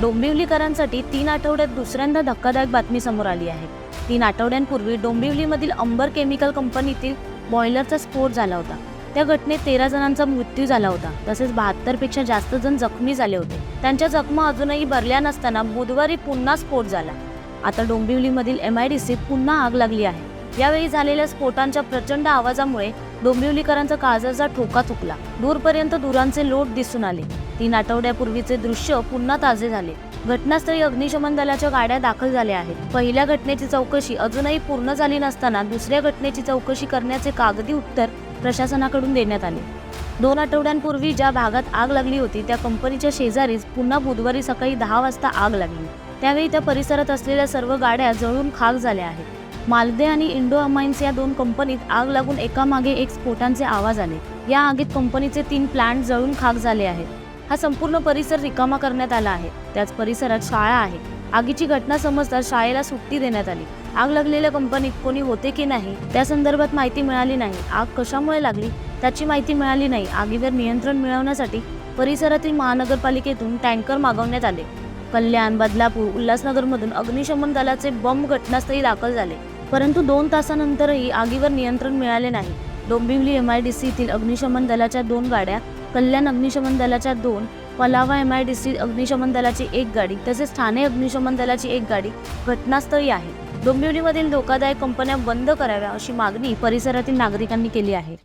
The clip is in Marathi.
डोंबिवलीकरांसाठी तीन आठवड्यात दुसऱ्यांदा धक्कादायक बातमी समोर आली आहे. तीन आठवड्यांपूर्वी डोंबिवलीमधील अंबर केमिकल कंपनीतील बॉयलरचा स्फोट झाला होता. त्या घटनेत तेरा जणांचा मृत्यू झाला होता. तसेच बहात्तरपेक्षा जास्त जण जखमी झाले होते. त्यांच्या जखमा अजूनही भरल्या नसताना बुधवारी पुन्हा स्फोट झाला. आता डोंबिवलीमधील एम आय डी सी पुन्हा आग लागली आहे. यावेळी झालेल्या स्फोटांच्या प्रचंड आवाजामुळे डोंबिवलीकरांचा काळजाचा ठोका चुकला दूरपर्यंत धुरांचे लोट दिसून आले. तीन आठवड्यापूर्वीचे दृश्य पुन्हा ताजे झाले. घटनास्थळी अग्निशमन दलाच्या गाड्या दाखल झाल्या आहेत. पहिल्या घटनेची चौकशी अजूनही पूर्ण झाली नसताना दुसऱ्या घटनेची चौकशी करण्याचे कागदी उत्तर प्रशासनाकडून देण्यात आले. दोन आठवड्यांपूर्वी ज्या भागात आग लागली होती त्या कंपनीच्या शेजारीच पुन्हा बुधवारी सकाळी दहा वाजता आग लागली. त्यावेळी त्या परिसरात असलेल्या सर्व गाड्या जळून खाक झाल्या आहेत. मालदे आणि इंडो अमाइन्स या दोन कंपनीत आग लागून एकामागे एक स्फोटांचे आवाज आले. या आगीत कंपनीचे तीन प्लांट जळून खाक झाले आहेत. हा संपूर्ण परिसर रिकामा करण्यात आला आहे. त्याच परिसरात शाळा आहे. आगीची घटना समजताच शाळेला सुट्टी देण्यात आली. आग लागलेल्या कंपनीत कोणी होते की नाही त्या संदर्भात माहिती मिळाली नाही. आग कशामुळे लागली त्याची माहिती मिळाली नाही. आगीवर नियंत्रण मिळवण्यासाठी परिसरातील महानगरपालिकेतून टँकर मागवण्यात आले. कल्याण बदलापूर उल्हासनगरमधून अग्निशमन दलाचे बॉम्ब घटनास्थळी दाखल झाले. परंतु दोन तासानंतरही आगीवर नियंत्रण मिळाले नाही. डोंबिवली एम आय डी सीतील अग्निशमन दलाच्या दोन गाड्या कल्याण अग्निशमन दलाच्या दोन Palava M I D C अग्निशमन दलाची एक गाडी तसेच ठाणे अग्निशमन दलाची एक गाडी घटनास्थळी आहे. डोंबिवलीमधील धोकादायक कंपन्या बंद कराव्या अशी मागणी परिसरातील नागरिकांनी केली आहे.